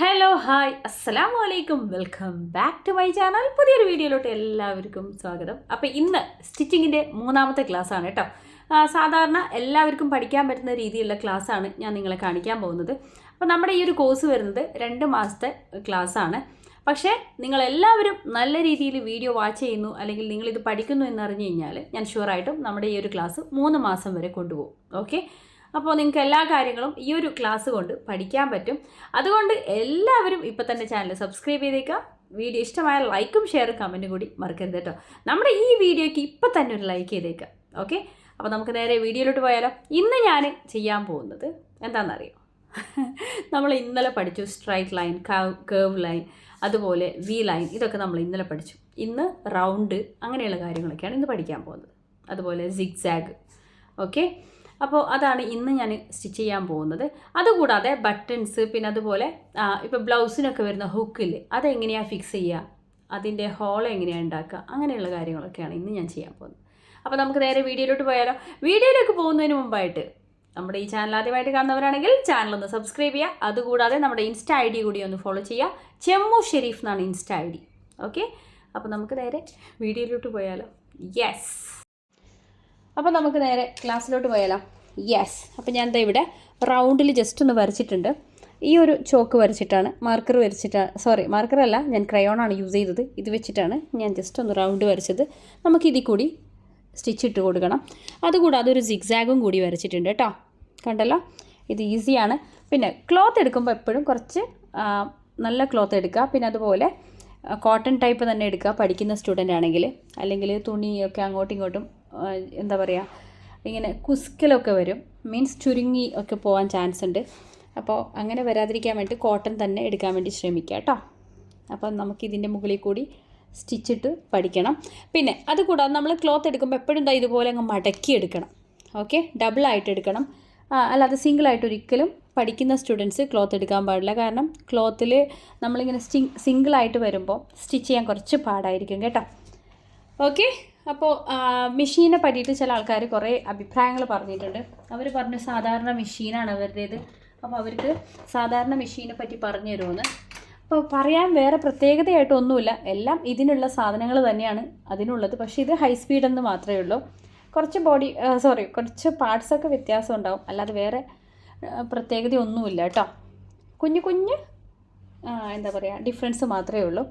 Hello hi അസ്സലാമു വലൈക്കും welcome back to my channel പുതിയൊരു വീഡിയോയിലോട്ട് എല്ലാവർക്കും സ്വാഗതം. അപ്പോൾ ഇന്ന് സ്റ്റിച്ചിങ്ങിന്റെ മൂന്നാമത്തെ ക്ലാസ് ആണ് കേട്ടോ സാധാരണ എല്ലാവർക്കും പഠിക്കാൻ പറ്റുന്ന രീതിയിലുള്ള ക്ലാസ് ആണ് ഞാൻ നിങ്ങളെ കാണിക്കാൻ പോകുന്നത്. അപ്പോൾ നമ്മുടെ ഈ ഒരു കോഴ്സ് വരുന്നത് രണ്ട് മാസത്തെ ക്ലാസ് ആണ് പക്ഷേ നിങ്ങളെല്ലാവരും നല്ല രീതിയിൽ വീഡിയോ വാച്ച് ചെയ്യുന്നു അല്ലെങ്കിൽ നിങ്ങളിത് പഠിക്കുന്നു എന്നറിഞ്ഞു കഴിഞ്ഞാൽ ഞാൻ ഷുവറായിട്ടും നമ്മുടെ ഈ ഒരു ക്ലാസ് മൂന്ന് മാസം വരെ കൊണ്ടുപോകും. ഓക്കെ അപ്പോൾ നിങ്ങൾക്ക് എല്ലാ കാര്യങ്ങളും ഈ ഒരു ക്ലാസ് കൊണ്ട് പഠിക്കാൻ പറ്റും. അതുകൊണ്ട് എല്ലാവരും ഇപ്പം തന്നെ ചാനൽ സബ്സ്ക്രൈബ് ചെയ്തേക്കാം വീഡിയോ ഇഷ്ടമായ ലൈക്കും ഷെയറും കമന്റും കൂടി മറക്കരുത് കേട്ടോ. നമ്മുടെ ഈ വീഡിയോയ്ക്ക് ഇപ്പം തന്നെ ഒരു ലൈക്ക് ചെയ്തേക്കാം. ഓക്കെ അപ്പോൾ നമുക്ക് നേരെ വീഡിയോയിലോട്ട് പോയാലോ. ഇന്ന് ഞാൻ ചെയ്യാൻ പോകുന്നത് എന്താണെന്നറിയോ? നമ്മൾ ഇന്നലെ പഠിച്ചു സ്ട്രൈറ്റ് ലൈൻ കേവ് ലൈൻ അതുപോലെ വി ലൈൻ ഇതൊക്കെ നമ്മൾ ഇന്നലെ പഠിച്ചു. ഇന്ന് റൗണ്ട് അങ്ങനെയുള്ള കാര്യങ്ങളൊക്കെയാണ് ഇന്ന് പഠിക്കാൻ പോകുന്നത്. അതുപോലെ സിഗ്സാഗ് ഓക്കെ അപ്പോൾ അതാണ് ഇന്ന് ഞാൻ സ്റ്റിച്ച് ചെയ്യാൻ പോകുന്നത്. അതുകൂടാതെ ബട്ടൺസ് പിന്നെ അതുപോലെ ഇപ്പോൾ ബ്ലൗസിനൊക്കെ വരുന്ന ഹുക്കിൽ അതെങ്ങനെയാണ് ഫിക്സ് ചെയ്യുക? അതിന്റെ ഹോൾ എങ്ങനെയാണ് ഉണ്ടാക്കുക? അങ്ങനെയുള്ള കാര്യങ്ങളൊക്കെയാണ് ഇന്ന് ഞാൻ ചെയ്യാൻ പോകുന്നത്. അപ്പോൾ നമുക്ക് നേരെ വീഡിയോയിലോട്ട് പോയാലോ? വീഡിയോയിലേക്ക് പോകുന്നതിന് മുമ്പായിട്ട് നമ്മുടെ ഈ ചാനൽ ആദ്യമായിട്ട് കാണുന്നവരാണെങ്കിൽ ചാനൽ ഒന്ന് സബ്സ്ക്രൈബ് ചെയ്യുക. അതുകൂടാതെ നമ്മുടെ ഇൻസ്റ്റ ഐ ഡി കൂടി ഒന്ന് ഫോളോ ചെയ്യുക. ചെമ്മു ഷെരീഫ് എന്നാണ് ഇൻസ്റ്റ ഐ ഡി ഓക്കെ അപ്പോൾ നമുക്ക് നേരെ വീഡിയോയിലോട്ട് പോയാലോ? യെസ് അപ്പോൾ നമുക്ക് നേരെ ക്ലാസ്സിലോട്ട് പോയാലോ? യെസ് അപ്പോൾ ഞാൻ എന്താ ഇവിടെ റൗണ്ടിൽ ജസ്റ്റ് ഒന്ന് വരച്ചിട്ടുണ്ട്. ഈ ഒരു ചോക്ക് വരച്ചിട്ടാണ് മാർക്കർ വരച്ചിട്ടാണ് സോറി മാർക്കർ അല്ല ഞാൻ ക്രയോണാണ് യൂസ് ചെയ്തത്. ഇത് വെച്ചിട്ടാണ് ഞാൻ ജസ്റ്റ് ഒന്ന് റൗണ്ട് വരച്ചത്. നമുക്ക് ഇതിൽ കൂടി സ്റ്റിച്ച് ഇട്ട് കൊടുക്കണം. അതുകൂടാതെ ഒരു സിഗ്സാഗും കൂടി വരച്ചിട്ടുണ്ട് കേട്ടോ കണ്ടല്ലോ? ഇത് ഈസിയാണ് പിന്നെ ക്ലോത്ത് എടുക്കുമ്പോൾ എപ്പോഴും കുറച്ച് നല്ല ക്ലോത്ത് എടുക്കുക. പിന്നെ അതുപോലെ കോട്ടൺ ടൈപ്പ് തന്നെ എടുക്കുക. പഠിക്കുന്ന സ്റ്റുഡന്റ് ആണെങ്കിൽ അല്ലെങ്കിൽ തുണിയൊക്കെ അങ്ങോട്ടും ഇങ്ങോട്ടും എന്താ പറയുക ഇങ്ങനെ കുസ്കലൊക്കെ വരും. മീൻസ് ചുരുങ്ങി ഒക്കെ പോകാൻ ചാൻസ് ഉണ്ട്. അപ്പോൾ അങ്ങനെ വരാതിരിക്കാൻ വേണ്ടി കോട്ടൺ തന്നെ എടുക്കാൻ വേണ്ടി ശ്രമിക്കുക കേട്ടോ അപ്പം നമുക്കിതിന്റെ മുകളിൽ കൂടി സ്റ്റിച്ചിട്ട് പഠിക്കണം. പിന്നെ അതുകൂടാതെ നമ്മൾ ക്ലോത്ത് എടുക്കുമ്പോൾ എപ്പോഴും എന്താ ഇതുപോലെ അങ്ങ് മടക്കി എടുക്കണം. ഓക്കെ ഡബിളായിട്ട് എടുക്കണം. അല്ലാതെ സിംഗിളായിട്ട് ഒരിക്കലും പഠിക്കുന്ന സ്റ്റുഡൻസ് ക്ലോത്ത് എടുക്കാൻ പാടില്ല. കാരണം ക്ലോത്തിൽ നമ്മളിങ്ങനെ സ്റ്റിങ് സിംഗിളായിട്ട് വരുമ്പോൾ സ്റ്റിച്ച് ചെയ്യാൻ കുറച്ച് പാടായിരിക്കും കേട്ടോ. ഓക്കെ അപ്പോൾ മെഷീനെ പറ്റിയിട്ട് ചില ആൾക്കാർ കുറേ അഭിപ്രായങ്ങൾ പറഞ്ഞിട്ടുണ്ട്. അവർ പറഞ്ഞു സാധാരണ മെഷീനാണ് അവരുടേത്. അപ്പോൾ അവർക്ക് സാധാരണ മെഷീനെ പറ്റി പറഞ്ഞു തരുമെന്ന് അപ്പോൾ പറയാൻ വേറെ പ്രത്യേകതയായിട്ടൊന്നുമില്ല എല്ലാം ഇതിനുള്ള സാധനങ്ങൾ തന്നെയാണ് അതിനുള്ളത്. പക്ഷേ ഇത് ഹൈ സ്പീഡ് എന്ന് മാത്രമേ ഉള്ളൂ. കുറച്ച് ബോഡി സോറി കുറച്ച് പാർട്സൊക്കെ വ്യത്യാസം ഉണ്ടാവും. അല്ലാതെ വേറെ പ്രത്യേകതയൊന്നുമില്ല കേട്ടോ. കുഞ്ഞു കുഞ്ഞ് എന്താ പറയുക ഡിഫറൻസ് മാത്രമേ ഉള്ളൂ.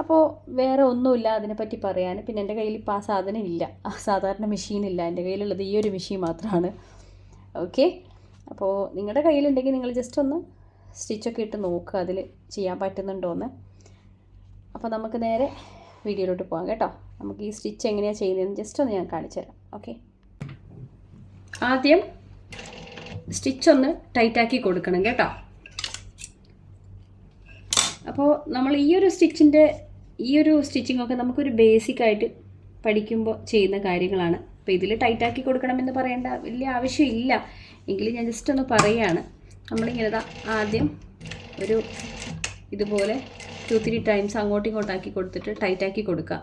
അപ്പോൾ വേറെ ഒന്നുമില്ല അതിനെപ്പറ്റി പറയാൻ. പിന്നെ എന്റെ കയ്യിൽ ഇപ്പോൾ ആ സാധനം ഇല്ല. ആ സാധാരണ മെഷീൻ ഇല്ല. എന്റെ കയ്യിലുള്ളത് ഈ ഒരു മെഷീൻ മാത്രമാണ് ഓക്കെ അപ്പോൾ നിങ്ങളുടെ കയ്യിലുണ്ടെങ്കിൽ നിങ്ങൾ ജസ്റ്റ് ഒന്ന് സ്റ്റിച്ചൊക്കെ ഇട്ട് നോക്കുക അതിൽ ചെയ്യാൻ പറ്റുന്നുണ്ടോ എന്ന് അപ്പോൾ നമുക്ക് നേരെ വീഡിയോയിലോട്ട് പോകാം കേട്ടോ. നമുക്ക് ഈ സ്റ്റിച്ച് എങ്ങനെയാണ് ചെയ്യുന്നതെന്ന് ജസ്റ്റ് ഒന്ന് ഞാൻ കാണിച്ചു തരാം. ഓക്കെ ആദ്യം സ്റ്റിച്ച് ഒന്ന് ടൈറ്റാക്കി കൊടുക്കണം കേട്ടോ. അപ്പോൾ നമ്മൾ ഈ ഒരു സ്റ്റിച്ചിന്റെ ഈ ഒരു സ്റ്റിച്ചിങ് ഒക്കെ നമുക്കൊരു ബേസിക് ആയിട്ട് പഠിക്കുമ്പോൾ ചെയ്യുന്ന കാര്യങ്ങളാണ്. അപ്പോൾ ഇതിൽ ടൈറ്റാക്കി കൊടുക്കണമെന്ന് പറയേണ്ട വലിയ ആവശ്യമില്ല. എങ്കിലും ഞാൻ ജസ്റ്റ് ഒന്ന് പറയുകയാണ് നമ്മളിങ്ങനെ ആദ്യം ഒരു ഇതുപോലെ ടു ത്രീ ടൈംസ് അങ്ങോട്ടും ഇങ്ങോട്ടും ആക്കി കൊടുത്തിട്ട് ടൈറ്റാക്കി കൊടുക്കുക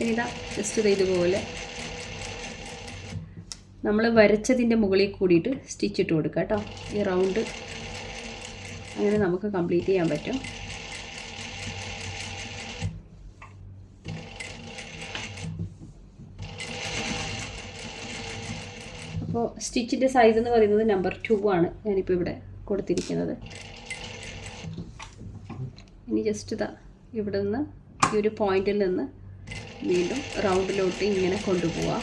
ഇനി ഇതാ ജസ്റ്റ് ഇത് ഇതുപോലെ നമ്മൾ വരച്ചതിന്റെ മുകളിൽ കൂടിയിട്ട് സ്റ്റിച്ച് ഇട്ട് കൊടുക്കുക കേട്ടോ ഈ റൗണ്ട് അങ്ങനെ നമുക്ക് കംപ്ലീറ്റ് ചെയ്യാൻ പറ്റും. അപ്പോൾ സ്റ്റിച്ചിന്റെ സൈസ് എന്ന് പറയുന്നത് നമ്പർ ടു ആണ് ഞാനിപ്പോൾ ഇവിടെ കൊടുത്തിരിക്കുന്നത്. ഇനി ജസ്റ്റ് ഇതാ ഇവിടെ നിന്ന് ഈ ഒരു പോയിന്റിൽ നിന്ന് വീണ്ടും റൗണ്ടിലോട്ട് ഇങ്ങനെ കൊണ്ടുപോവാം.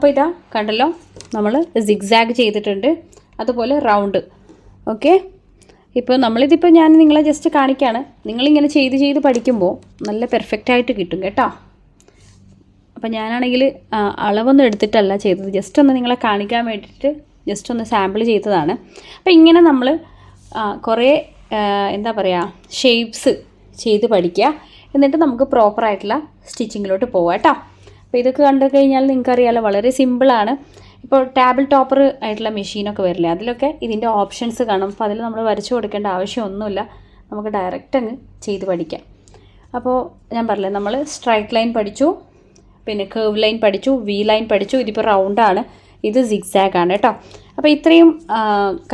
അപ്പോൾ ഇതാ കണ്ടല്ലോ നമ്മൾ സിഗ്സാഗ് ചെയ്തിട്ടുണ്ട്. അതുപോലെ റൗണ്ട് ഓക്കെ ഇപ്പോൾ നമ്മളിതിപ്പോൾ ഞാൻ നിങ്ങളെ ജസ്റ്റ് കാണിക്കുകയാണ് നിങ്ങളിങ്ങനെ ചെയ്ത് ചെയ്ത് പഠിക്കുമ്പോൾ നല്ല പെർഫെക്റ്റ് ആയിട്ട് കിട്ടും കേട്ടോ. അപ്പോൾ ഞാനാണെങ്കിൽ അളവൊന്നും എടുത്തിട്ടല്ല ചെയ്തത്. ജസ്റ്റ് ഒന്ന് നിങ്ങളെ കാണിക്കാൻ വേണ്ടിയിട്ട് ജസ്റ്റ് ഒന്ന് സാമ്പിൾ ചെയ്തതാണ്. അപ്പോൾ ഇങ്ങനെ നമ്മൾ കുറേ എന്താ പറയുക ഷേപ്സ് ചെയ്ത് പഠിക്കുക എന്നിട്ട് നമുക്ക് പ്രോപ്പറായിട്ടുള്ള സ്റ്റിച്ചിങ്ങിലോട്ട് പോവാം കേട്ടോ. അപ്പോൾ ഇതൊക്കെ കണ്ടു കഴിഞ്ഞാൽ നിങ്ങൾക്കറിയാലോ വളരെ സിമ്പിളാണ് ഇപ്പോൾ ടേബിൾ ടോപ്പർ ആയിട്ടുള്ള മെഷീനൊക്കെ വരില്ലേ അതിലൊക്കെ ഇതിന്റെ ഓപ്ഷൻസ് കാണും. അപ്പോൾ അതിൽ നമ്മൾ വരച്ചു കൊടുക്കേണ്ട ആവശ്യമൊന്നുമില്ല. നമുക്ക് ഡയറക്റ്റ് അങ്ങ് ചെയ്ത് പഠിക്കാം. അപ്പോൾ ഞാൻ പറഞ്ഞില്ലേ നമ്മൾ സ്ട്രൈറ്റ് ലൈൻ പഠിച്ചു പിന്നെ കേവ് ലൈൻ പഠിച്ചു വി ലൈൻ പഠിച്ചു. ഇതിപ്പോൾ റൗണ്ടാണ് ഇത് സിഗ്സാഗ് ആണ് കേട്ടോ. അപ്പോൾ ഇത്രയും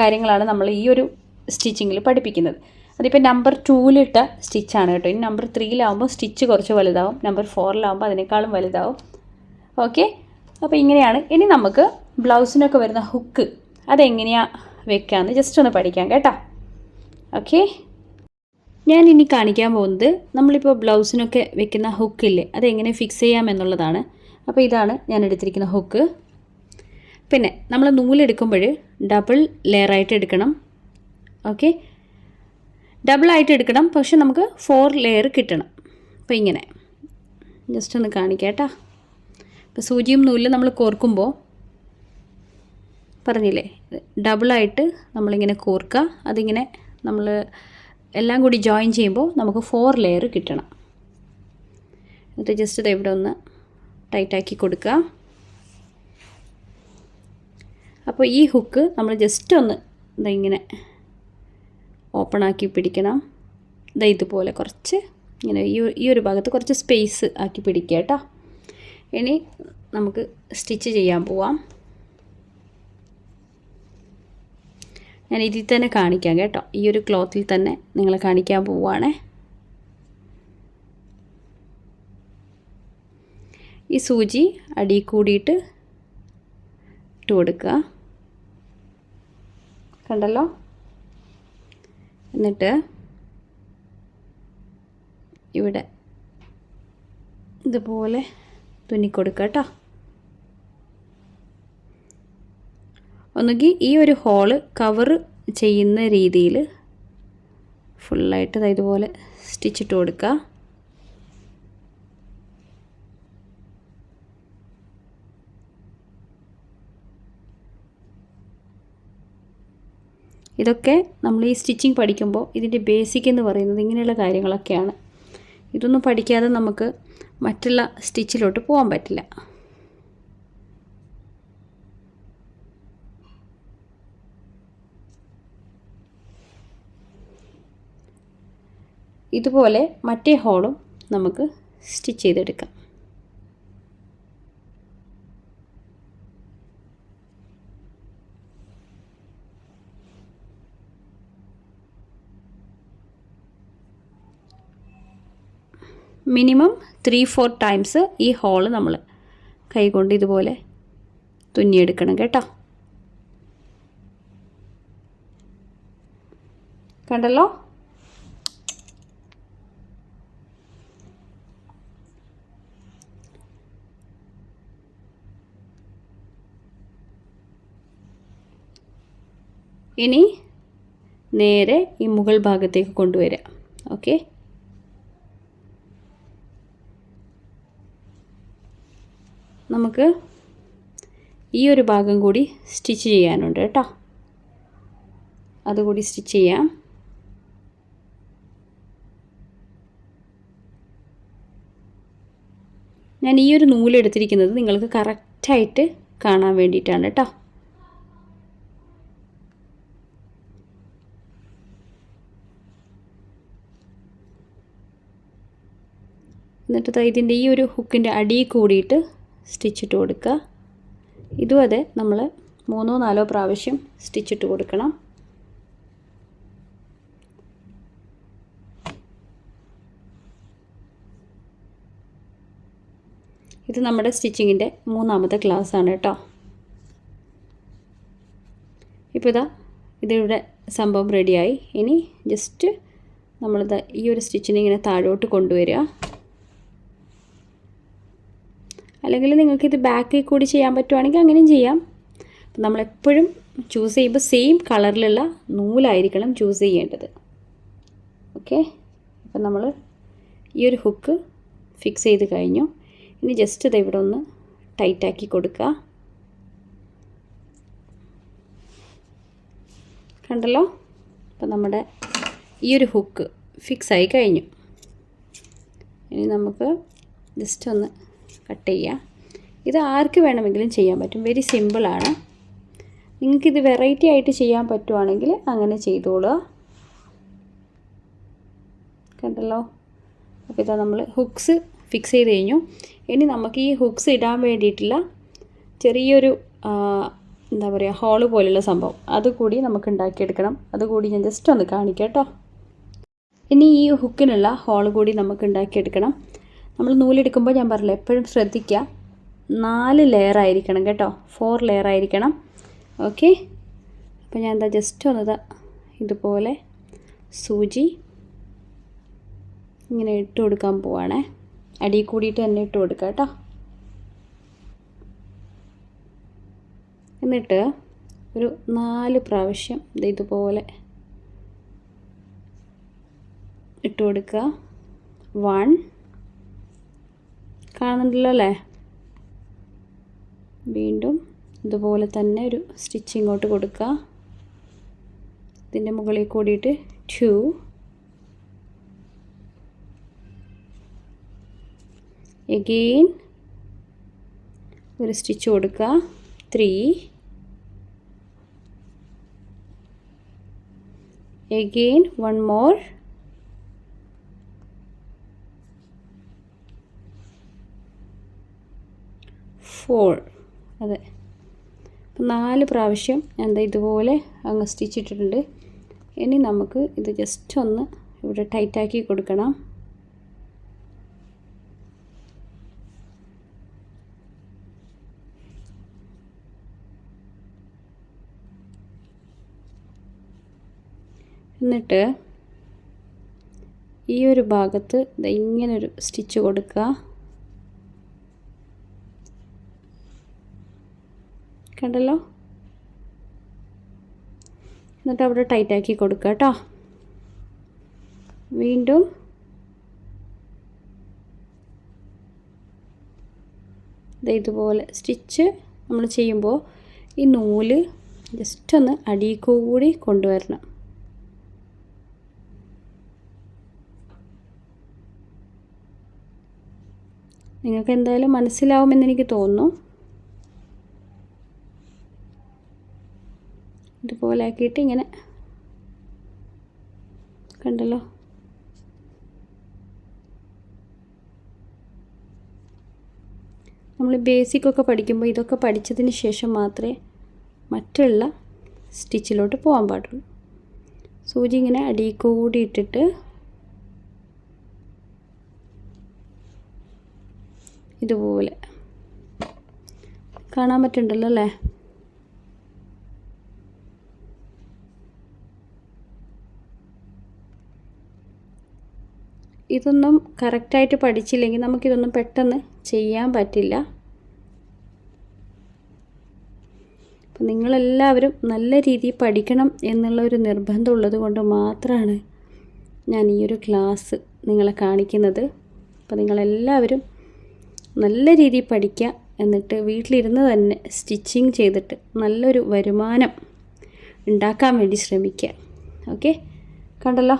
കാര്യങ്ങളാണ് നമ്മൾ ഈ ഒരു സ്റ്റിച്ചിങ്ങിൽ പഠിപ്പിക്കുന്നത്. അതിപ്പോൾ നമ്പർ ടൂവിലിട്ട സ്റ്റിച്ചാണ് കേട്ടോ. ഇനി നമ്പർ ത്രീയിലാവുമ്പോൾ സ്റ്റിച്ച് കുറച്ച് വലുതാവും. നമ്പർ ഫോറിലാവുമ്പോൾ അതിനേക്കാളും വലുതാവും. ഓക്കെ അപ്പോൾ ഇങ്ങനെയാണ്. ഇനി നമുക്ക് ബ്ലൗസിനൊക്കെ വരുന്ന ഹുക്ക് അതെങ്ങനെയാണ് വെക്കാമെന്ന് ജസ്റ്റ് ഒന്ന് പഠിക്കാം കേട്ടോ. ഓക്കെ ഞാൻ ഇനി കാണിക്കാൻ പോകുന്നത് നമ്മളിപ്പോൾ ബ്ലൗസിനൊക്കെ വെക്കുന്ന ഹുക്കില്ലേ അതെങ്ങനെ ഫിക്സ് ചെയ്യാം എന്നുള്ളതാണ്. അപ്പോൾ ഇതാണ് ഞാൻ എടുത്തിരിക്കുന്ന ഹുക്ക് പിന്നെ നമ്മൾ നൂലെടുക്കുമ്പോൾ ഡബിൾ ലെയറായിട്ട് എടുക്കണം. ഓക്കെ ഡബിളായിട്ട് എടുക്കണം. പക്ഷെ നമുക്ക് ഫോർ ലെയർ കിട്ടണം. അപ്പോൾ ഇങ്ങനെ. ജസ്റ്റ് ഒന്ന് കാണിക്കാം കേട്ടോ. ഇപ്പോൾ സൂചിയും നൂലും നമ്മൾ കോർക്കുമ്പോൾ പറഞ്ഞില്ലേ? ഡബിളായിട്ട് നമ്മളിങ്ങനെ കോർക്കുക അതിങ്ങനെ നമ്മൾ എല്ലാം കൂടി ജോയിൻ ചെയ്യുമ്പോൾ നമുക്ക് ഫോർ ലെയർ കിട്ടണം. എന്നിട്ട് ജസ്റ്റ് ഇത് ഇവിടെ ഒന്ന് ടൈറ്റാക്കി കൊടുക്കുക അപ്പോൾ ഈ ഹുക്ക് നമ്മൾ ജസ്റ്റ് ഒന്ന് ഇതിങ്ങനെ ഓപ്പൺ ആക്കി പിടിക്കണം. ഇതാ ഇതുപോലെ കുറച്ച് ഇങ്ങനെ ഈ ഈ ഒരു ഭാഗത്ത് കുറച്ച് സ്പേസ് ആക്കി പിടിക്കുക കേട്ടോ. ഇനി നമുക്ക് സ്റ്റിച്ച് ചെയ്യാൻ പോവാം. ഞാൻ ഇതിൽ തന്നെ കാണിക്കാം കേട്ടോ. ഈ ഒരു ക്ലോത്തിൽ തന്നെ നിങ്ങളെ കാണിക്കാൻ പോവുകയാണേ ഈ സൂചി അടി കൂടിയിട്ട് ഇട്ട് കൊടുക്കുക. കണ്ടല്ലോ? എന്നിട്ട് ഇവിടെ ഇതുപോലെ തുന്നിക്കൊടുക്കുക കേട്ടോ. ഒന്നുകിൽ ഈ ഒരു ഹോൾ കവർ ചെയ്യുന്ന രീതിയിൽ ഫുള്ളായിട്ട് ഇതുപോലെ സ്റ്റിച്ചിട്ട് കൊടുക്കുക. ഇതൊക്കെ നമ്മൾ ഈ സ്റ്റിച്ചിങ് പഠിക്കുമ്പോൾ ഇതിന്റെ ബേസിക് എന്ന് പറയുന്നത് ഇങ്ങനെയുള്ള കാര്യങ്ങളൊക്കെയാണ്. ഇതൊന്നും പഠിക്കാതെ നമുക്ക് മറ്റുള്ള സ്റ്റിച്ചിലോട്ട് പോകാൻ പറ്റില്ല. ഇതുപോലെ മറ്റേ ഹോളും നമുക്ക് സ്റ്റിച്ച് ചെയ്തെടുക്കാം. മിനിമം ത്രീ ഫോർ ടൈംസ് ഈ ഹോൾ നമ്മൾ കൈകൊണ്ട് ഇതുപോലെ തുന്നിയെടുക്കണം കേട്ടോ. കണ്ടല്ലോ? ഇനി നേരെ ഈ മുകൾ ഭാഗത്തേക്ക് കൊണ്ടുവരാം. ഓക്കെ നമുക്ക് ഈ ഒരു ഭാഗം കൂടി സ്റ്റിച്ച് ചെയ്യാനുണ്ട് കേട്ടോ. അതുകൂടി സ്റ്റിച്ച് ചെയ്യാം. ഞാൻ ഈ ഒരു നൂൽ എടുത്തിരിക്കുന്നത് നിങ്ങൾക്ക് കറക്റ്റായിട്ട് കാണാൻ വേണ്ടിയിട്ടാണ് കേട്ടോ. എന്നിട്ട് ഇതിന്റെ ഈ ഒരു ഹുക്കിന്റെ അടിയിൽ കൂടിയിട്ട് സ്റ്റിച്ചിട്ട് കൊടുക്കുക. ഇതും അതെ നമ്മൾ മൂന്നോ നാലോ പ്രാവശ്യം സ്റ്റിച്ചിട്ട് കൊടുക്കണം. ഇത് നമ്മുടെ സ്റ്റിച്ചിങ്ങിന്റെ മൂന്നാമത്തെ ക്ലാസ് ആണ് കേട്ടോ. ഇപ്പോൾ ഇതാ ഇതിവിടെ സംഭവം റെഡിയായി ഇനി ജസ്റ്റ് നമ്മളിത് ഈ ഒരു സ്റ്റിച്ചിനെ ഇങ്ങനെ താഴോട്ട് കൊണ്ടുവരിക. അല്ലെങ്കിൽ നിങ്ങൾക്കിത് ബാക്കിൽ കൂടി ചെയ്യാൻ പറ്റുവാണെങ്കിൽ അങ്ങനെയും ചെയ്യാം. നമ്മളെപ്പോഴും ചൂസ് ചെയ്യുമ്പോൾ സെയിം കളറിലുള്ള നൂലായിരിക്കണം ചൂസ് ചെയ്യേണ്ടത്. ഓക്കെ അപ്പം നമ്മൾ ഈ ഒരു ഹുക്ക് ഫിക്സ് ചെയ്ത് കഴിഞ്ഞു. ഇനി ജസ്റ്റ് ഇത് ഇവിടെ ഒന്ന് ടൈറ്റാക്കി കൊടുക്കുക. കണ്ടല്ലോ? അപ്പം നമ്മുടെ ഈ ഒരു ഹുക്ക് ഫിക്സ് ആയി കഴിഞ്ഞു. ഇനി നമുക്ക് ജസ്റ്റ് ഒന്ന് കട്ട് ചെയ്യാം ഇത് ആർക്ക് വേണമെങ്കിലും ചെയ്യാൻ പറ്റും. വെരി സിമ്പിളാണ് നിങ്ങൾക്കിത് വെറൈറ്റി ആയിട്ട് ചെയ്യാൻ പറ്റുവാണെങ്കിൽ അങ്ങനെ ചെയ്തോളുക. കണ്ടല്ലോ? അപ്പോൾ ഇതാ നമ്മൾ ഹുക്സ് ഫിക്സ് ചെയ്ത് കഴിഞ്ഞു. ഇനി നമുക്ക് ഈ ഹുക്സ് ഇടാൻ വേണ്ടിയിട്ടുള്ള ചെറിയൊരു എന്താ പറയുക ഹോൾ പോലുള്ള സംഭവം. അതുകൂടി നമുക്ക് ഉണ്ടാക്കിയെടുക്കണം. അതുകൂടി ഞാൻ ജസ്റ്റ് ഒന്ന് കാണിക്കാം കേട്ടോ. ഇനി ഈ ഹുക്കിനുള്ള ഹോൾ കൂടി നമുക്ക് ഉണ്ടാക്കിയെടുക്കണം. നമ്മൾ നൂലെടുക്കുമ്പോൾ ഞാൻ പറഞ്ഞില്ല എപ്പോഴും ശ്രദ്ധിക്കുക. നാല് ലെയർ ആയിരിക്കണം കേട്ടോ. ഫോർ ലെയർ ആയിരിക്കണം. ഓക്കെ അപ്പോൾ ഞാൻ എന്താ ജസ്റ്റ് ഒന്ന് ഇതുപോലെ സൂചി ഇങ്ങനെ ഇട്ട് കൊടുക്കാൻ പോവാണേ. അടി കൂടിയിട്ട് തന്നെ ഇട്ട് കൊടുക്കുക കേട്ടോ. എന്നിട്ട് ഒരു നാല് പ്രാവശ്യം ഇതുപോലെ ഇട്ട് കൊടുക്കുക. വൺ കാണുന്നുണ്ടല്ലോ അല്ലേ വീണ്ടും ഇതുപോലെ തന്നെ ഒരു സ്റ്റിച്ച് ഇങ്ങോട്ട് കൊടുക്കുക. ഇതിന്റെ മുകളിൽ കൂടിയിട്ട് ടു എഗെയിൻ ഒരു സ്റ്റിച്ച് കൊടുക്കുക. Three again one more four അതെ. അപ്പം നാല് പ്രാവശ്യം എന്താ ഇതുപോലെ അങ്ങ് സ്റ്റിച്ച് ഇട്ടിട്ടുണ്ട് ഇനി നമുക്ക് ഇത് ജസ്റ്റ് ഒന്ന് ഇവിടെ ടൈറ്റാക്കി കൊടുക്കണം. എന്നിട്ട് ഈ ഒരു ഭാഗത്ത് ഇങ്ങനൊരു സ്റ്റിച്ച് കൊടുക്കുക. കണ്ടല്ലോ? എന്നിട്ട് അവിടെ ടൈറ്റാക്കി കൊടുക്കുക കേട്ടോ വീണ്ടും ഇതുപോലെ സ്റ്റിച്ച് നമ്മൾ ചെയ്യുമ്പോൾ ഈ നൂൽ ജസ്റ്റ് ഒന്ന് അടിയിൽ കൂടി കൊണ്ടുവരണം. നിങ്ങൾക്ക് എന്തായാലും മനസ്സിലാവുമെന്ന് എനിക്ക് തോന്നുന്നു. ഇതുപോലെ ആക്കിയിട്ട് ഇങ്ങനെ കണ്ടല്ലോ. നമ്മൾ ബേസിക്കൊക്കെ പഠിക്കുമ്പോൾ ഇതൊക്കെ പഠിച്ചതിന് ശേഷം മാത്രമേ മറ്റുള്ള സ്റ്റിച്ചിലോട്ട് പോകാൻ പാടുള്ളൂ. സൂചി ഇങ്ങനെ അടിയിൽ കൂടി ഇട്ടിട്ട് ഇതുപോലെ. കാണാൻ പറ്റുന്നുണ്ടല്ലോ അല്ലേ? ഇതൊന്നും കറക്റ്റായിട്ട് പഠിച്ചില്ലെങ്കിൽ നമുക്കിതൊന്നും പെട്ടെന്ന് ചെയ്യാൻ പറ്റില്ല. അപ്പം നിങ്ങളെല്ലാവരും നല്ല രീതിയിൽ പഠിക്കണം എന്നുള്ള ഒരു നിർബന്ധം ഉള്ളത് കൊണ്ട് മാത്രമാണ് ഞാൻ ഈ ഒരു ക്ലാസ് നിങ്ങളെ കാണിക്കുന്നത്. അപ്പോൾ നിങ്ങളെല്ലാവരും നല്ല രീതിയിൽ പഠിക്കുക എന്നിട്ട് വീട്ടിലിരുന്ന് തന്നെ സ്റ്റിച്ചിങ് ചെയ്തിട്ട് നല്ലൊരു വരുമാനം ഉണ്ടാക്കാൻ വേണ്ടി ശ്രമിക്കുക. ഓക്കെ? കണ്ടല്ലോ?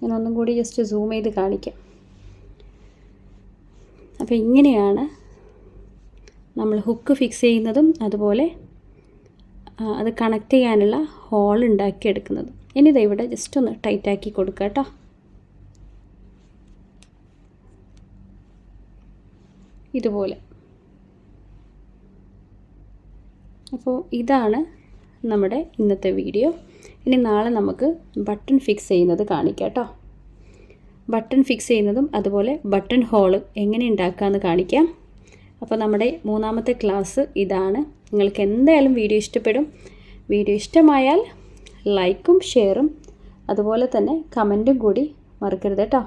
ഞാൻ ഒന്നും കൂടി ജസ്റ്റ് സൂം ചെയ്ത് കാണിക്കാം. അപ്പോൾ ഇങ്ങനെയാണ് നമ്മൾ ഹുക്ക് ഫിക്സ് ചെയ്യുന്നതും അതുപോലെ അത് കണക്ട് ചെയ്യാനുള്ള ഹോൾ ഉണ്ടാക്കിയെടുക്കുന്നത്. ഇനി ഇത് ഇവിടെ ജസ്റ്റ് ഒന്ന് ടൈറ്റാക്കി കൊടുക്കുക കേട്ടോ. ഇതുപോലെ. അപ്പോൾ ഇതാണ് നമ്മുടെ ഇന്നത്തെ വീഡിയോ ഇനി നാളെ നമുക്ക് ബട്ടൺ ഫിക്സ് ചെയ്യുന്നത് കാണിക്കാം കേട്ടോ ബട്ടൺ ഫിക്സ് ചെയ്യുന്നതും അതുപോലെ ബട്ടൺ ഹോൾ എങ്ങനെ ഉണ്ടാക്കാമെന്ന് കാണിക്കാം. അപ്പോൾ നമ്മുടെ മൂന്നാമത്തെ ക്ലാസ് ഇതാണ്. നിങ്ങൾക്ക് എന്തായാലും വീഡിയോ ഇഷ്ടപ്പെടും. വീഡിയോ ഇഷ്ടമായാൽ ലൈക്കും ഷെയറും അതുപോലെ തന്നെ കമന്റും കൂടി മറക്കരുത് കേട്ടോ.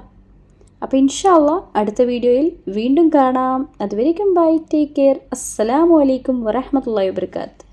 അപ്പോൾ ഇൻഷാല്ല അടുത്ത വീഡിയോയിൽ വീണ്ടും കാണാം. അതുവരേക്കും ബൈ ടേക്ക് കെയർ അസ്സലാമു അലൈക്കും വറഹമത്തല്ലാ വാബർക്കാത്ത്